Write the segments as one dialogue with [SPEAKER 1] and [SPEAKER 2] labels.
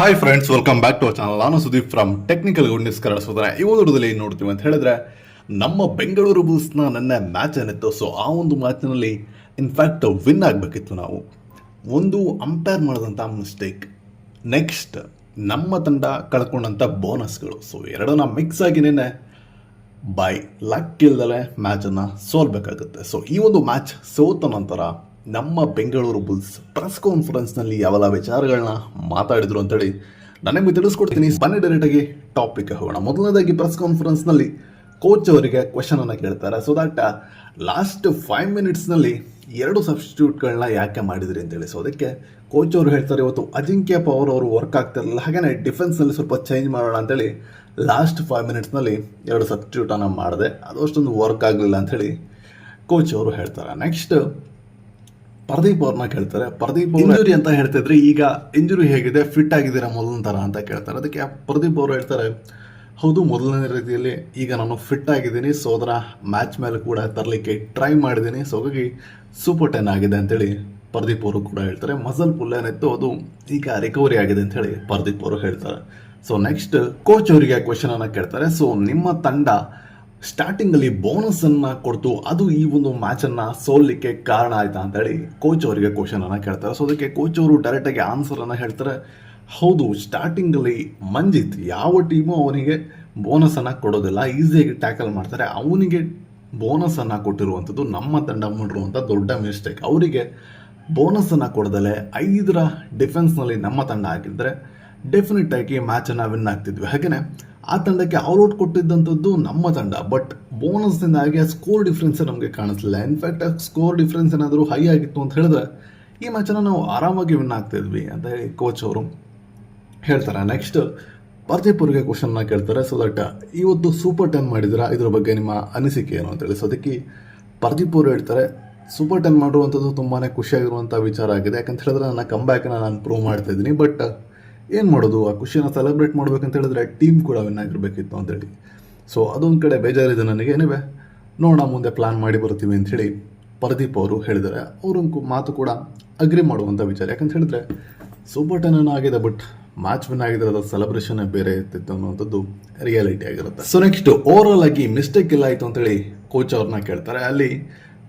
[SPEAKER 1] Hi friends welcome back to our channel ನಾನು Sudeep from technical goodness Kannada ಸೋದರ. ಈ ಒಂದು ಏನು ನೋಡ್ತೀವಿ ಅಂತ ಹೇಳಿದ್ರೆ, ನಮ್ಮ ಬೆಂಗಳೂರು ಬುಲ್ಸ್ನ ನನ್ನ ಮ್ಯಾಚ್ ಏನಿತ್ತು ಸೊ ಆ ಒಂದು ಮ್ಯಾಚ್ನಲ್ಲಿ ಇನ್ಫ್ಯಾಕ್ಟ್ ವಿನ್ ಆಗಬೇಕಿತ್ತು ನಾವು. ಒಂದು ಅಂಪೈರ್ ಮಾಡಿದಂಥ ಮಿಸ್ಟೇಕ್ ನೆಕ್ಸ್ಟ್ ನಮ್ಮ ತಂಡ ಕಳ್ಕೊಂಡಂಥ ಬೋನಸ್ಗಳು ಸೊ ಎರಡನ್ನ ಮಿಕ್ಸ್ ಆಗಿನೇ ಬೈ ಲಕ್ ಇಲ್ದಲೆ ಮ್ಯಾಚನ್ನು ಸೋಲ್ಬೇಕಾಗುತ್ತೆ. ಸೊ ಈ ಒಂದು ಮ್ಯಾಚ್ ಸೋತ ನಂತರ ನಮ್ಮ ಬೆಂಗಳೂರು ಬುಲ್ಸ್ ಪ್ರೆಸ್ ಕಾನ್ಫರೆನ್ಸ್ನಲ್ಲಿ ಯಾವೆಲ್ಲ ವಿಚಾರಗಳನ್ನ ಮಾತಾಡಿದ್ರು ಅಂತೇಳಿ ನನಗೆ ತಿಳಿಸ್ಕೊಡ್ತೀನಿ. ಬನ್ನಿ ಡೈರೆಕ್ಟಾಗಿ ಟಾಪಿಕ್ ಹೋಗೋಣ. ಮೊದಲನೇದಾಗಿ ಪ್ರೆಸ್ ಕಾನ್ಫರೆನ್ಸ್ನಲ್ಲಿ ಕೋಚ್ ಅವರಿಗೆ ಕ್ವೆಶನ್ ಅನ್ನು ಕೇಳ್ತಾರೆ. ಸೊ ದಟ್ ಲಾಸ್ಟ್ ಫೈವ್ ಮಿನಿಟ್ಸ್ನಲ್ಲಿ ಎರಡು ಸಬ್ಸ್ಟಿಟ್ಯೂಟ್ಗಳನ್ನ ಯಾಕೆ ಮಾಡಿದ್ರಿ ಅಂತೇಳಿ. ಸೊ ಅದಕ್ಕೆ ಕೋಚ್ ಅವರು ಹೇಳ್ತಾರೆ, ಇವತ್ತು ಅಜಿಂಕ್ಯ ಪವರ್ ಅವರು ವರ್ಕ್ ಆಗ್ತಿರಲಿಲ್ಲ. ಹಾಗೆಯೇ ಡಿಫೆನ್ಸ್ನಲ್ಲಿ ಸ್ವಲ್ಪ ಚೇಂಜ್ ಮಾಡೋಣ ಅಂತೇಳಿ ಲಾಸ್ಟ್ ಫೈವ್ ಮಿನಿಟ್ಸ್ನಲ್ಲಿ ಎರಡು ಸಬ್ಸ್ಟಿಟ್ಯೂಟನ್ನು ಮಾಡಿದೆ. ಅದು ಅಷ್ಟೊಂದು ವರ್ಕ್ ಆಗಲಿಲ್ಲ ಅಂಥೇಳಿ ಕೋಚ್ ಅವರು ಹೇಳ್ತಾರೆ. ನೆಕ್ಸ್ಟ್ ಪ್ರದೀಪ್ ಅವ್ರನ್ನ ಕೇಳ್ತಾರೆ. ಪ್ರದೀಪ್ ಇಂಜುರಿ ಅಂತ ಹೇಳ್ತಿದ್ರೆ ಈಗ ಇಂಜುರಿ ಹೇಗಿದೆ ಫಿಟ್ ಆಗಿದ್ದೀರಾ ಮೊದಲನ ಥರ ಅಂತ ಕೇಳ್ತಾರೆ. ಅದಕ್ಕೆ ಪರದೀಪ್ ಅವರು ಹೇಳ್ತಾರೆ ಹೌದು ಮೊದಲನೇ ರೀತಿಯಲ್ಲಿ ಈಗ ನಾನು ಫಿಟ್ ಆಗಿದ್ದೀನಿ. ಸೊ ಅದರ ಮ್ಯಾಚ್ ಮೇಲೆ ಕೂಡ ತರಲಿಕ್ಕೆ ಟ್ರೈ ಮಾಡಿದ್ದೀನಿ. ಸೊ ಹಾಗಾಗಿ ಸೂಪರ್ ಟೆನ್ ಆಗಿದೆ ಅಂತೇಳಿ ಪರದೀಪ್ ಅವರು ಕೂಡ ಹೇಳ್ತಾರೆ. ಮಸಲ್ ಪುಲ್ ಏನಿತ್ತು ಅದು ಈಗ ರಿಕವರಿ ಆಗಿದೆ ಅಂತ ಹೇಳಿ ಪ್ರದೀಪ್ ಅವರು ಹೇಳ್ತಾರೆ. ಸೊ ನೆಕ್ಸ್ಟ್ ಕೋಚ್ ಅವರಿಗೆ ಕ್ವಶನನ್ನು ಅನ್ನ ಕೇಳ್ತಾರೆ. ಸೊ ನಿಮ್ಮ ತಂಡ ಸ್ಟಾರ್ಟಿಂಗ್ ಅಲ್ಲಿ ಬೋನಸ್ ಅನ್ನ ಕೊಡ್ತು. ಅದು ಈ ಒಂದು ಮ್ಯಾಚ್ ಅನ್ನ ಸೋಲ್ಲಿಕ್ಕೆ ಕಾರಣ ಆಯ್ತಾ ಅಂತ ಹೇಳಿ ಕೋಚ್ ಅವರಿಗೆ ಕ್ವಶನ್ ಅನ್ನ ಕೇಳ್ತಾರೆ. ಸೊ ಅದಕ್ಕೆ ಕೋಚ್ ಅವರು ಡೈರೆಕ್ಟ್ ಆಗಿ ಆನ್ಸರ್ ಅನ್ನ ಹೇಳ್ತಾರೆ. ಹೌದು ಸ್ಟಾರ್ಟಿಂಗ್ ಅಲ್ಲಿ ಮಂಜಿತ್ ಯಾವ ಟೀಮು ಅವನಿಗೆ ಬೋನಸ್ ಅನ್ನ ಕೊಡೋದಿಲ್ಲ. ಈಸಿಯಾಗಿ ಟ್ಯಾಕಲ್ ಮಾಡ್ತಾರೆ. ಅವನಿಗೆ ಬೋನಸ್ ಅನ್ನ ಕೊಟ್ಟಿರುವಂಥದ್ದು ನಮ್ಮ ತಂಡ ಮಾಡಿರುವಂಥ ದೊಡ್ಡ ಮಿಸ್ಟೇಕ್ ಅವರಿಗೆ ಬೋನಸ್ ಅನ್ನ ಕೊಡದಲೆ ಐದರ ಡಿಫೆನ್ಸ್ನಲ್ಲಿ ನಮ್ಮ ತಂಡ ಹಾಕಿದ್ರೆ ಡೆಫಿನೆಟ್ ಆಗಿ ಮ್ಯಾಚನ್ನು ವಿನ್ ಆಗ್ತಿದ್ವಿ. ಹಾಗೆಯೇ ಆ ತಂಡಕ್ಕೆ ಔಟ್ ಕೊಟ್ಟಿದ್ದಂಥದ್ದು ನಮ್ಮ ತಂಡ. ಬಟ್ ಬೋನಸ್ನಿಂದಾಗಿ ಆ ಸ್ಕೋರ್ ಡಿಫ್ರೆನ್ಸ್ ನಮಗೆ ಕಾಣಿಸ್ಲಿಲ್ಲ. ಇನ್ಫ್ಯಾಕ್ಟ್ ಆ ಸ್ಕೋರ್ ಡಿಫ್ರೆನ್ಸ್ ಏನಾದರೂ ಹೈ ಆಗಿತ್ತು ಅಂತ ಹೇಳಿದ್ರೆ ಈ ಮ್ಯಾಚನ್ನು ನಾವು ಆರಾಮಾಗಿ ವಿನ್ ಆಗ್ತಿದ್ವಿ ಅಂತ ಹೇಳಿ ಕೋಚ್ ಅವರು ಹೇಳ್ತಾರೆ. ನೆಕ್ಸ್ಟ್ ಪ್ರದೀಪ್ ಅವರಿಗೆ ಕ್ವಶನ್ನ ಕೇಳ್ತಾರೆ. ಸೊ ದಟ್ ಇವತ್ತು ಸೂಪರ್ ಟೆನ್ ಮಾಡಿದಿರಾ ಇದ್ರ ಬಗ್ಗೆ ನಿಮ್ಮ ಅನಿಸಿಕೆ ಏನು? ಅಂತೇಳಿ ಸೊ ಅದಕ್ಕೆ ಪರ್ಜಿಪುರ್ ಹೇಳ್ತಾರೆ ಸೂಪರ್ ಟೆನ್ ಮಾಡಿರುವಂಥದ್ದು ತುಂಬಾ ಖುಷಿಯಾಗಿರುವಂಥ ವಿಚಾರ ಆಗಿದೆ. ಯಾಕಂತ ಹೇಳಿದ್ರೆ ನನ್ನ ಕಂಬ್ಯಾಕನ್ನ ನಾನು ಪ್ರೂವ್ ಮಾಡ್ತಾ ಇದ್ದೀನಿ. ಬಟ್ ಏನು ಮಾಡೋದು? ಆ ಖುಷಿಯನ್ನು ಸೆಲೆಬ್ರೇಟ್ ಮಾಡ್ಬೇಕಂತ ಹೇಳಿದ್ರೆ ಟೀಮ್ ಕೂಡ ವಿನ್ ಆಗಿರಬೇಕಿತ್ತು ಅಂತೇಳಿ ಸೊ ಅದೊಂದು ಕಡೆ ಬೇಜಾರಿದೆ ನನಗೆ. ಏನಿವೆ ನೋಡೋಣ, ಮುಂದೆ ಪ್ಲಾನ್ ಮಾಡಿ ಬರ್ತೀವಿ ಅಂಥೇಳಿ ಪರದೀಪ್ ಅವರು ಹೇಳಿದ್ದಾರೆ. ಅವರು ಮಾತು ಕೂಡ ಅಗ್ರಿ ಮಾಡುವಂಥ ವಿಚಾರ. ಯಾಕಂತ ಹೇಳಿದ್ರೆ ಸೂಪರ್ ಟೆನ್ ಆಗಿದೆ ಬಟ್ ಮ್ಯಾಚ್ ವಿನ್ ಆಗಿದ್ರೆ ಅದರ ಸೆಲೆಬ್ರೇಷನ್ ಬೇರೆ ಇರ್ತಿತ್ತು ಅನ್ನುವಂಥದ್ದು ರಿಯಾಲಿಟಿ ಆಗಿರುತ್ತೆ. ಸೊ ನೆಕ್ಸ್ಟ್ ಓವರ್ ಆಲ್ ಆಗಿ ಮಿಸ್ಟೇಕ್ ಇಲ್ಲ ಆಯಿತು ಅಂತೇಳಿ ಕೋಚ್ ಅವ್ರನ್ನ ಕೇಳ್ತಾರೆ. ಅಲ್ಲಿ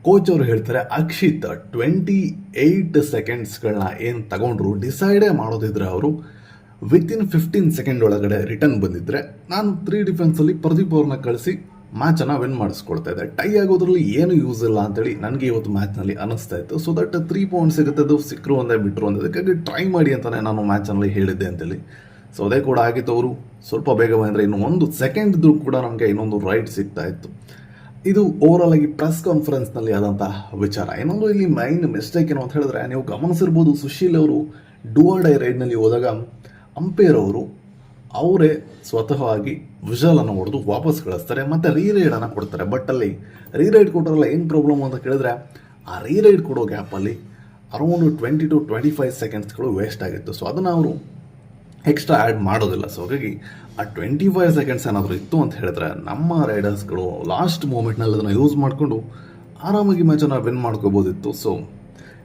[SPEAKER 1] ಕೋಚ್ ಅವರು ಹೇಳ್ತಾರೆ, ಅಕ್ಷಿತ್ ಟ್ವೆಂಟಿ ಏಯ್ಟ್ ಸೆಕೆಂಡ್ಸ್ಗಳನ್ನ ಏನು ತಗೊಂಡ್ರು? ಡಿಸೈಡೇ ಮಾಡೋದಿದ್ರೆ ಅವರು ವಿತಿನ್ ಫಿಫ್ಟೀನ್ ಸೆಕೆಂಡ್ ಒಳಗಡೆ ರಿಟರ್ನ್ ಬಂದಿದ್ರೆ ನಾನು ತ್ರೀ ಡಿಫೆನ್ಸಲ್ಲಿ ಪ್ರದೀಪ್ ಅವ್ರನ್ನ ಕಳಿಸಿ ಮ್ಯಾಚನ್ನು ವಿನ್ ಮಾಡಿಸ್ಕೊಳ್ತಾ ಇದ್ದೆ. ಟೈ ಆಗೋದ್ರಲ್ಲಿ ಏನು ಯೂಸ್ ಇಲ್ಲ ಅಂತೇಳಿ ನನಗೆ ಇವತ್ತು ಮ್ಯಾಚ್ನಲ್ಲಿ ಅನಿಸ್ತಾ ಇತ್ತು. ಸೊ ದಟ್ ತ್ರೀ ಪಾಯಿಂಟ್ ಸಿಗುತ್ತೆ ಅದು ಸಿಕ್ಕರು ಒಂದೇ ಬಿಟ್ಟರು ಒಂದೇ ಅದಕ್ಕಾಗಿ ಟ್ರೈ ಮಾಡಿ ಅಂತಾನೆ ನಾನು ಮ್ಯಾಚಲ್ಲಿ ಹೇಳಿದ್ದೆ ಅಂತೇಳಿ. ಸೊ ಅದೇ ಕೂಡ ಆಗಿತ್ತು ಅವರು. ಸ್ವಲ್ಪ ಬೇಗ ಬಂದರೆ ಇನ್ನು ಒಂದು ಸೆಕೆಂಡ್ ಇದ್ರೂ ಕೂಡ ನಮಗೆ ಇನ್ನೊಂದು ರೈಟ್ ಸಿಗ್ತಾ ಇತ್ತು. ಇದು ಓವರ್ ಆಲ್ ಆಗಿ ಪ್ರೆಸ್ ಕಾನ್ಫರೆನ್ಸ್ನಲ್ಲಿ ಆದಂತಹ ವಿಚಾರ. ಇನ್ನೊಂದು ಇಲ್ಲಿ ಮೈನ್ ಮಿಸ್ಟೇಕ್ ಏನು ಅಂತ ಹೇಳಿದ್ರೆ ನೀವು ಗಮನಿಸಿರ್ಬೋದು ಸುಶೀಲ್ ಅವರು ಡೂಆರ್ ಡೈ ರೈಡ್ನಲ್ಲಿ ಹೋದಾಗ ಅಂಪೇರ್ ಅವರು ಅವರೇ ಸ್ವತಃವಾಗಿ ವಿಷಲನ್ನು ಹೊಡೆದು ವಾಪಸ್ ಕಳಿಸ್ತಾರೆ, ಮತ್ತು ರೀರೈಡನ್ನು ಕೊಡ್ತಾರೆ. ಬಟ್ ಅಲ್ಲಿ ರೀರೈಡ್ ಕೊಟ್ಟರಲ್ಲ ಏನು ಪ್ರಾಬ್ಲಮ್ ಅಂತ ಕೇಳಿದ್ರೆ, ಆ ರೀರೈಡ್ ಕೊಡೋ ಗ್ಯಾಪಲ್ಲಿ around twenty two twenty five ಸೆಕೆಂಡ್ಸ್ಗಳು waste ಆಗಿತ್ತು. ಸೊ ಅದನ್ನು ಅವರು ಎಕ್ಸ್ಟ್ರಾ ಆ್ಯಡ್ ಮಾಡೋದಿಲ್ಲ. ಸೊ ಹಾಗಾಗಿ ಆ ಟ್ವೆಂಟಿ ಫೈವ್ ಸೆಕೆಂಡ್ಸ್ ಏನಾದರೂ ಇತ್ತು ಅಂತ ಹೇಳಿದ್ರೆ, ನಮ್ಮ ರೈಡರ್ಸ್ಗಳು ಲಾಸ್ಟ್ ಮೂಮೆಂಟ್ನಲ್ಲಿ ಅದನ್ನು ಯೂಸ್ ಮಾಡಿಕೊಂಡು ಆರಾಮಾಗಿ ಮ್ಯಾಚನ್ನು ವಿನ್ ಮಾಡ್ಕೋಬೋದಿತ್ತು. ಸೊ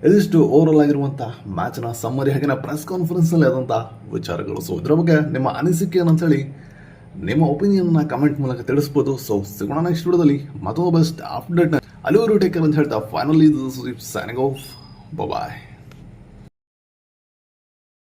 [SPEAKER 1] ಇದಿಷ್ಟು ಓವರಾಲ್ ಆಗಿರುವಂಥ ಮ್ಯಾಚ್ನ ಸಮ್ಮರಿ ಹಾಗೆ ಪ್ರೆಸ್ ಕಾನ್ಫರೆನ್ಸ್ನಲ್ಲಿ ಆದಂಥ ವಿಚಾರಗಳು. ಸೊ ಇದರ ಬಗ್ಗೆ ನಿಮ್ಮ ಅನಿಸಿಕೆ ಏನಂತೇಳಿ ನಿಮ್ಮ ಒಪಿನಿಯನ್ನ ಕಮೆಂಟ್ ಮೂಲಕ ತಿಳಿಸ್ಬೋದು. ಸೊ ಸಿಗೋಣ ನೆಕ್ಸ್ಟ್ ವಿಡಿಯೋದಲ್ಲಿ. ಮತ್ತೊಂದು ಬೆಸ್ಟ್ ಅಪ್ಡೇಟ್ ಅಲ್ಲಿವರು ಟೇಕರ್ ಅಂತ ಹೇಳ್ತಾ ಫೈನಲಿ ಸೈನಿಂಗ್ ಆಫ್ ಬಾಯ್